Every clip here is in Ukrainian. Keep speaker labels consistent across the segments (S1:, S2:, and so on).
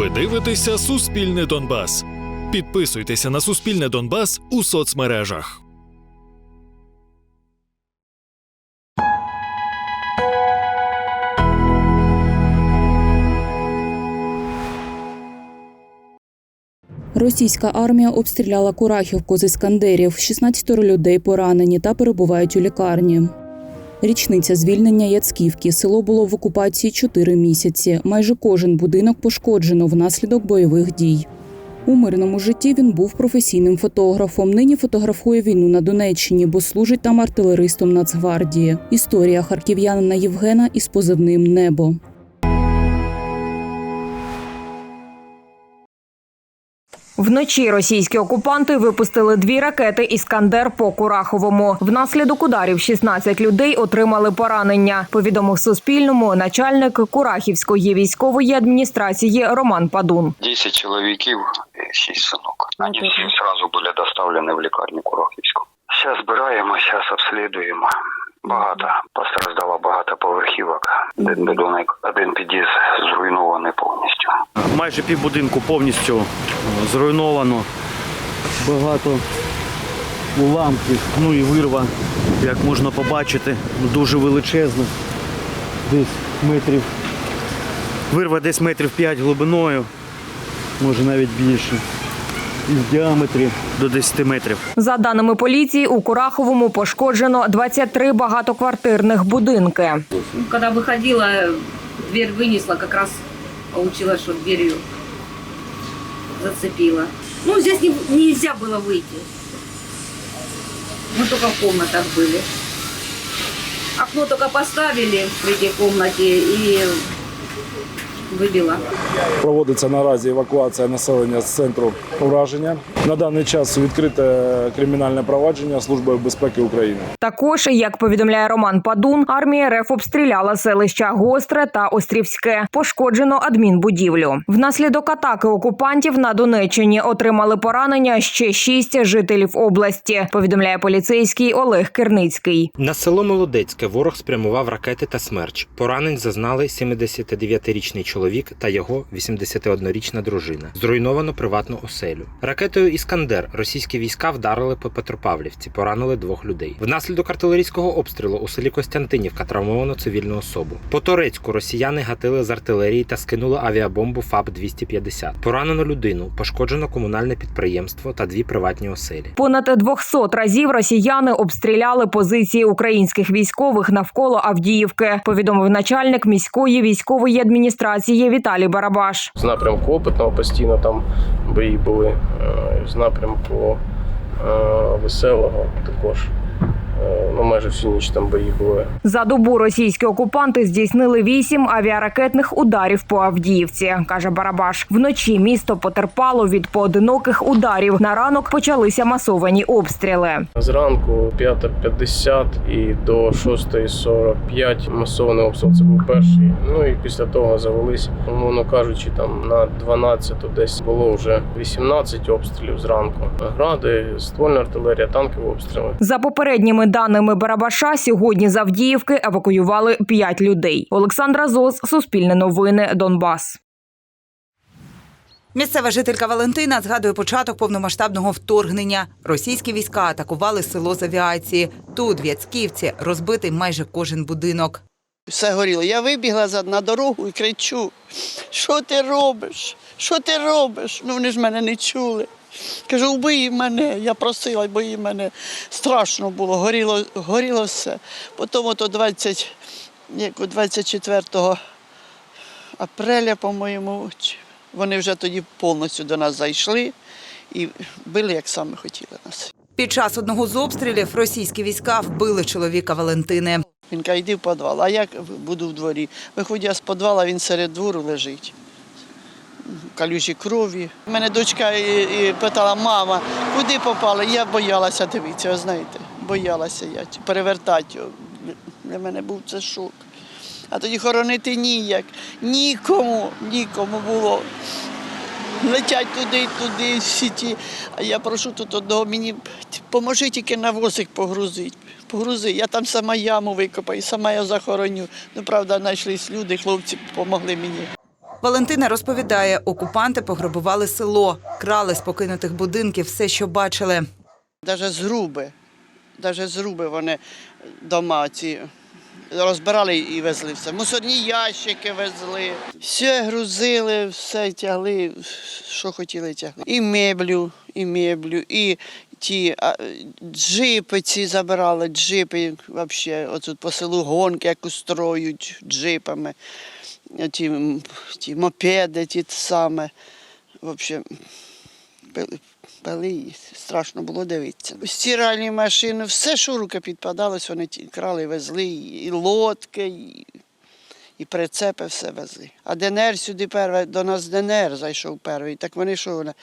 S1: Ви дивитеся Суспільне Донбас. Підписуйтеся на Суспільне Донбас у соцмережах.
S2: Російська армія обстріляла Курахівку з іскандерів. 16 людей поранені та перебувають у лікарні. Річниця звільнення Яцківки. Село було в окупації чотири місяці. Майже кожен будинок пошкоджено внаслідок бойових дій. У мирному житті він був професійним фотографом. Нині фотографує війну на Донеччині, бо служить там артилеристом Нацгвардії. Історія харків'янина Євгена із позивним Небо.
S3: Вночі російські окупанти випустили дві ракети Іскандер по Кураховому. Внаслідок ударів 16 людей отримали поранення. Повідомив Суспільному начальник Курахівської військової адміністрації Роман Падун.
S4: 10 чоловіків, 6 синок. Они всі сразу були доставлені в лікарню Курахівську. Зараз збираємо, зараз обслідуємо. Багато постраждало багато поверхівок. Будинок, один під'їзд зруйнований повністю.
S5: Майже півбудинку повністю е, зруйновано. Багато уламків, ну і вирва, як можна побачити, дуже величезна. Десь метрів. Вирва десь метрів 5 глибиною, може навіть більше І в діаметрі до 10 метрів.
S3: За даними поліції, у Кураховому пошкоджено 23 багатоквартирних будинки.
S6: Ну, Когда выходила, дверь вынесла, как раз получилось, что дверью зацепила. Ну, здесь не, нельзя было выйти. Мы только в комнатах были. Окно только поставили в третьей комнате и выбило.
S7: Проводиться наразі евакуація населення з центру ураження. На даний час відкрите кримінальне провадження Службою безпеки України.
S3: Також, як повідомляє Роман Падун, армія РФ обстріляла селища Гостре та Острівське. Пошкоджено адмінбудівлю. Внаслідок атаки окупантів на Донеччині отримали поранення ще шість жителів області. Повідомляє поліцейський Олег Керницький.
S8: На село Молодецьке ворог спрямував ракети та смерч. Поранень зазнали 79-річний чоловік та його 81-річна дружина. Зруйновано приватну оселю. Ракетою Іскандер російські війська вдарили по Петропавлівці, поранили двох людей. Внаслідок артилерійського обстрілу у селі Костянтинівка травмовано цивільну особу. По Торецьку росіяни гатили з артилерії та скинули авіабомбу ФАБ-250. Поранено людину, пошкоджено комунальне підприємство та дві приватні оселі.
S3: Понад 200 разів росіяни обстріляли позиції українських військових навколо Авдіївки. Повідомив начальник міської військової адміністрації Віталій Барабаш.
S9: з напрямку опитного постійно там бої були, е, з напрямку е, веселого також. Е, Ну, майже всю ніч там бої були.
S3: За добу російські окупанти здійснили вісім авіаракетних ударів по Авдіївці, каже Барабаш. Вночі місто потерпало від поодиноких ударів. На ранок почалися масовані обстріли.
S9: Зранку 5.50 і до 6.45 масований обстріл це був перший. Ну і після того завелись, умовно кажучи, там на 12 десь було вже 18 обстрілів зранку. Гради, ствольна артилерія, танкові обстріли.
S3: За попередніми даними Барабаша, сьогодні з Авдіївки евакуювали п'ять людей. Олександра Зос, Суспільне новини, Донбас.
S10: Місцева жителька Валентина згадує початок повномасштабного вторгнення. Російські війська атакували село з авіації. Тут, в Яцьківці, розбитий майже кожен будинок.
S11: Все горіло. Я вибігла за- на дорогу і кричу: що ти робиш? Що ти робиш? Ну вони ж мене не чули. Кажу, вбий мене. Я просила, бої мене. Страшно було, горіло, горіло все. Потім ото 20, як, 24 апреля, по-моєму, вони вже тоді повністю до нас зайшли і били, як саме хотіли нас.
S10: Під час одного з обстрілів російські війська вбили чоловіка Валентини.
S11: Він каже, йди в підвал. А як буду в дворі? Виходжу я з підвала, він серед двору лежить. Калюжі крові. Мене дочка питала, мама, куди попала? Я боялася дивитися, знаєте, боялася я перевертати його. Для мене був це шок. А тоді хоронити ніяк. Нікому, нікому було. Летять туди, туди, всі ті. А я прошу тут одного, мені поможи тільки на возик погрузити. Погрузи, я там сама яму викопаю, сама я захороню. Ну, правда, знайшлись люди, хлопці допомогли мені.
S10: Валентина розповідає, окупанти пограбували село, крали з покинутих будинків все, що бачили.
S11: Навіть зруби, навіть зруби вони дома ці розбирали і везли все. Мусорні ящики везли, все грузили, все тягли, що хотіли тягли. І меблю, і меблю, і ті джипи ці забирали, джипи взагалі, оцут по селу гонки, як устроюють джипами, ті, ті мопеди, ті саме. Взагалі, пили, пили і страшно було дивитися. Стиральні машини, все, що в руки підпадалось, вони ті крали, везли, і лодки, і, і прицепи все везли. А ДНР сюди перший, до нас ДНР зайшов перший. Так вони що вони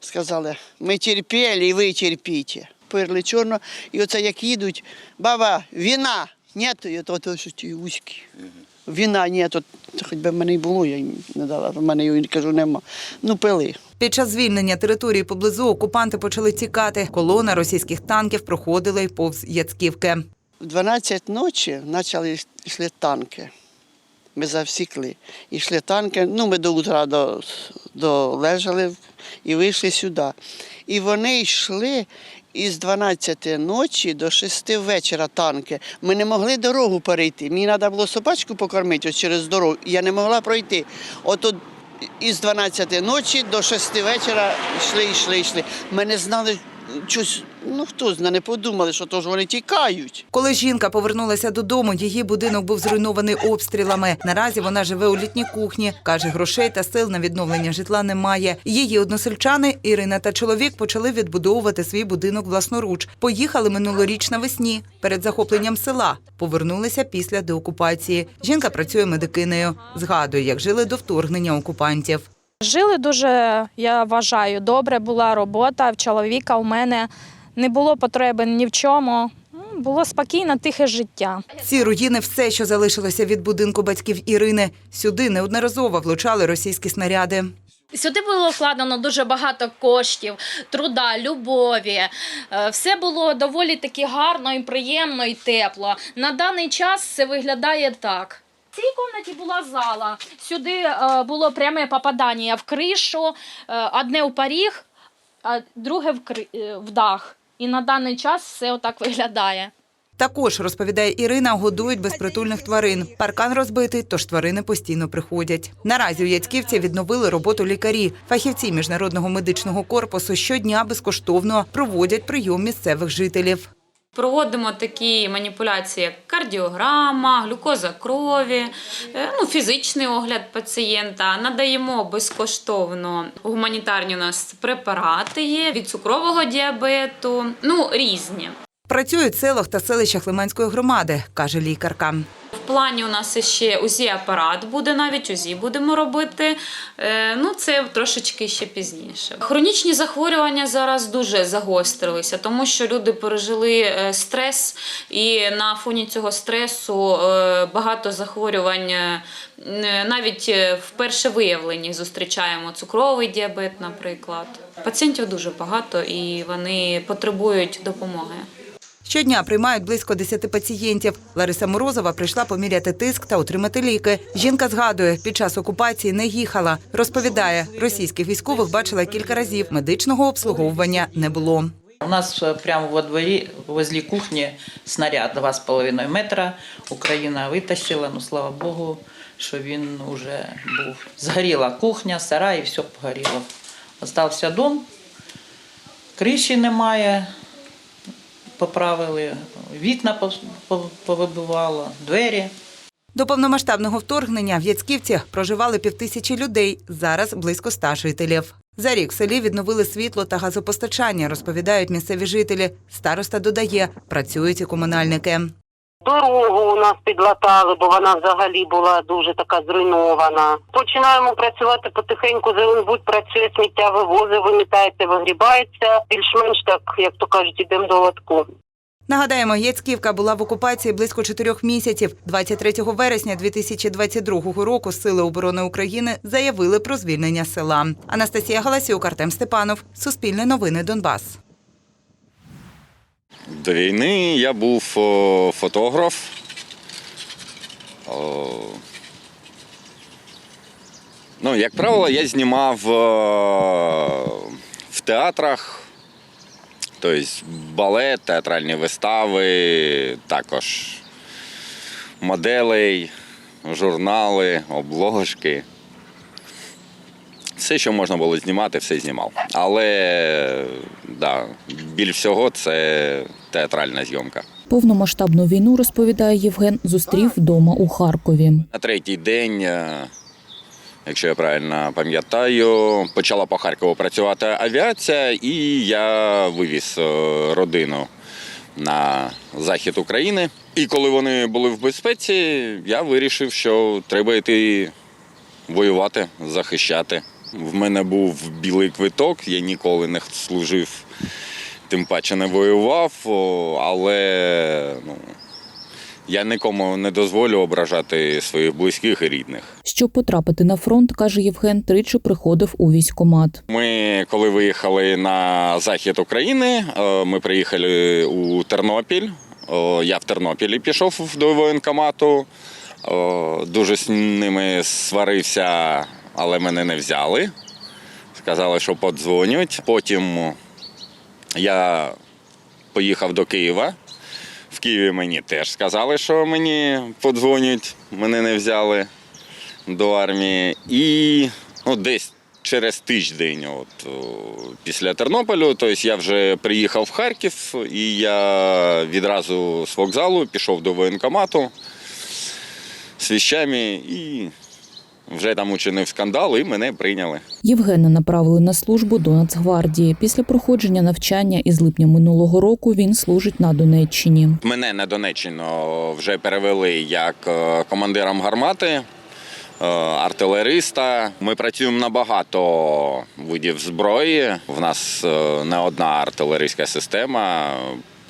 S11: сказали, ми терпіли, і ви терпіть. Пирли чорно, і оце як їдуть, баба, війна, нет, і то, то що ті вузькі. Війна, ні, то хоч би в мене й було, я їм не дала, в мене її кажу, нема. Ну, пили.
S10: Під час звільнення території поблизу окупанти почали тікати. Колона російських танків проходила й повз Яцківки.
S11: В 12 ночі почали йшли танки. Ми завсікли. Йшли танки, ну ми до утра до, до лежали і вийшли сюди. І вони йшли із 12 ночі до 6 вечора танки. Ми не могли дорогу перейти. Мені треба було собачку покормити ось через дорогу, я не могла пройти. От із 12 ночі до 6 вечора йшли, йшли, йшли. Ми не знали, щось, ну хто знає, не подумали, що то ж вони тікають.
S10: Коли жінка повернулася додому, її будинок був зруйнований обстрілами. Наразі вона живе у літній кухні. Каже, грошей та сил на відновлення житла немає. Її односельчани Ірина та чоловік почали відбудовувати свій будинок власноруч. Поїхали минулоріч навесні перед захопленням села. Повернулися після деокупації. Жінка працює медикинею. Згадує, як жили до вторгнення окупантів.
S12: Жили дуже, я вважаю, добре була робота. В чоловіка у мене не було потреби ні в чому. Було спокійне, тихе життя.
S10: Ці руїни все, що залишилося від будинку батьків Ірини. Сюди неодноразово влучали російські снаряди.
S13: Сюди було вкладено дуже багато коштів, труда, любові. Е, Все було доволі таки гарно і приємно і тепло. На даний час це виглядає так. Цій кімнаті була зала. Сюди е, було пряме попадання в кришу, е, одне в поріг, а друге е, в дах. І на даний час все отак виглядає.
S10: Також розповідає Ірина, годують безпритульних тварин. Паркан розбитий, тож тварини постійно приходять. Наразі у Яцьківці відновили роботу лікарі. Фахівці міжнародного медичного корпусу щодня безкоштовно проводять прийом місцевих жителів.
S14: Проводимо такі маніпуляції, як кардіограма, глюкоза крові, е, ну, фізичний огляд пацієнта. Надаємо безкоштовно гуманітарні у нас препарати є від цукрового діабету, ну різні.
S10: Працюють в селах та селищах Лиманської громади, каже лікарка.
S14: Плані у нас ще УЗІ апарат буде, навіть УЗІ будемо робити. Е, Ну, це трошечки ще пізніше. Хронічні захворювання зараз дуже загострилися, тому що люди пережили е, стрес, і на фоні цього стресу е, багато захворювань навіть вперше виявлені. Зустрічаємо цукровий діабет, наприклад. Пацієнтів дуже багато і вони потребують допомоги.
S10: Щодня приймають близько 10 пацієнтів. Лариса Морозова прийшла поміряти тиск та отримати ліки. Жінка згадує, під час окупації не їхала. Розповідає, російських військових бачила кілька разів. Медичного обслуговування не було.
S15: У нас э, прямо во дворе, возле кухни, снаряд 2,5 метра. Україна витащила, ну слава Богу, що він вже був. Згоріла кухня, сарай, і все погоріло. Остався дом, криші немає, поправили, вікна по- повибивало, двері.
S10: До повномасштабного вторгнення в Яцьківці проживали півтисячі людей. Зараз близько ста жителів. За рік в селі відновили світло та газопостачання, розповідають місцеві жителі. Староста додає, працюють і комунальники.
S16: Дорогу у нас підлатали, бо вона взагалі була дуже така зруйнована. Починаємо працювати потихеньку. Зеленбудь працює, сміття вивозить, вимітається, вигрібається. Більш-менш так, як то кажуть, ідемо до лотку.
S10: Нагадаємо, Яцьківка була в окупації близько чотирьох місяців. 23 вересня 2022 року Сили оборони України заявили про звільнення села. Анастасія Галасюк, Артем Степанов, Суспільне новини Донбас.
S17: До війни я був фотограф. Ну, як правило, я знімав в театрах, тобто балет, театральні вистави, також моделей, журнали, обложки. Все, що можна було знімати, все знімав. Але да, більш всього це театральна зйомка.
S2: Повномасштабну війну, розповідає Євген, зустрів вдома у Харкові.
S17: На третій день, е, якщо я правильно пам'ятаю, почала по Харкову працювати авіація, і я вивіз е, родину на захід України. І коли вони були в безпеці, я вирішив, що треба йти воювати, захищати. В мене був білий квиток, я ніколи не служив, тим паче не воював, але ну, я нікому не дозволю ображати своїх близьких і рідних.
S2: Щоб потрапити на фронт, каже Євген, тричі приходив у військкомат.
S17: Ми, коли виїхали на захід України, е, ми приїхали у Тернопіль. Я в Тернопілі пішов до воєнкомату. Дуже з ними сварився, але мене не взяли. Сказали, що подзвонять. Потім я поїхав до Києва. В Києві мені теж сказали, що мені подзвонять, мене не взяли до армії. І ну, десь через тиждень, от, після Тернополю, тобто я вже приїхав в Харків, і я відразу з вокзалу пішов до воєнкомату з віщами і вже там учинив скандал, і мене прийняли.
S2: Євгена направили на службу до Нацгвардії. Після проходження навчання із липня минулого року він служить на Донеччині.
S17: Мене на Донеччину вже перевели як е, командиром гармати, е, артилериста. Ми працюємо на багато видів зброї. В нас е, не одна артилерійська система.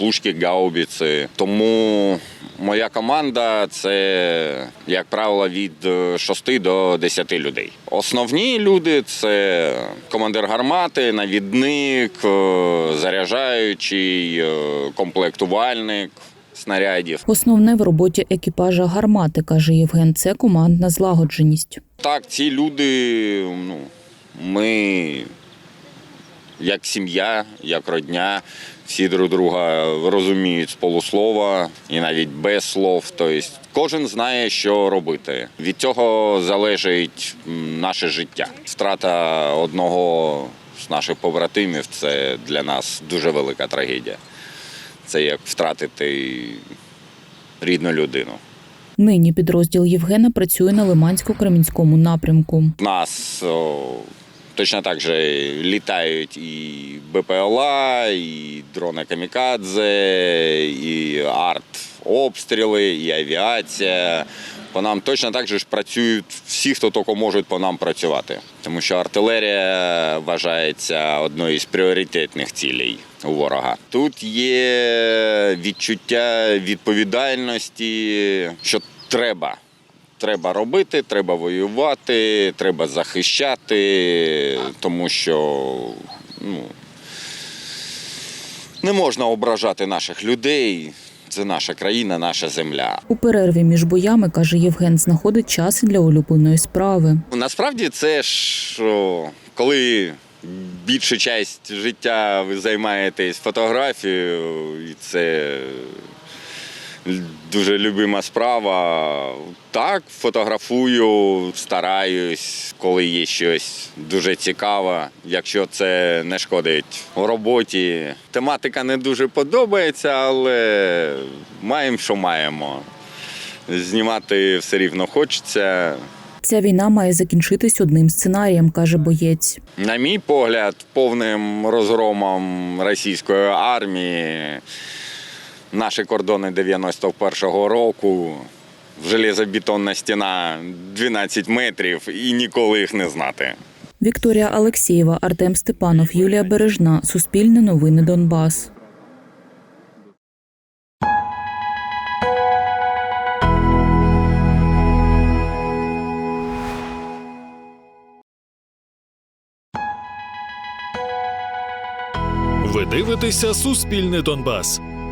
S17: Пушки, гаубіці. Тому моя команда це, як правило, від 6 до 10 людей. Основні люди це командир гармати, навідник, е, заряджаючий, е, комплектувальник снарядів.
S2: Основне в роботі екіпажа гармати, каже Євген, це командна злагодженість.
S17: Так, ці люди, ну, ми як сім'я, як родня, всі друг друга розуміють з полуслова і навіть без слов. Тобто кожен знає, що робити. Від цього залежить наше життя. Втрата одного з наших побратимів це для нас дуже велика трагедія. Це як втратити рідну людину.
S2: Нині підрозділ Євгена працює на Лимансько-Кремінському напрямку.
S17: У нас точно так же літають і БПЛА, і дрони камікадзе, і арт-обстріли, і авіація. По нам точно так же ж працюють всі, хто тільки можуть по нам працювати. Тому що артилерія вважається одною з пріоритетних цілей у ворога. Тут є відчуття відповідальності, що треба. Треба робити, треба воювати, треба захищати, тому що ну, не можна ображати наших людей. Це наша країна, наша земля.
S2: У перерві між боями, каже Євген, знаходить час для улюбленої справи.
S17: Насправді це ж о, коли більшу часть життя ви займаєтесь фотографією, і це дуже любима справа. Так, фотографую, стараюсь, коли є щось дуже цікаве, якщо це не шкодить у роботі. Тематика не дуже подобається, але маємо, що маємо. Знімати все рівно хочеться.
S2: Ця війна має закінчитись одним сценарієм, каже боєць.
S17: На мій погляд, повним розгромом російської армії, наші кордони 91-го року, железобетонна стіна 12 метрів і ніколи їх не знати.
S2: Вікторія Алексєєва, Артем Степанов, Юлія Бережна. Суспільне новини Донбас.
S1: Ви дивитеся Суспільне Донбас.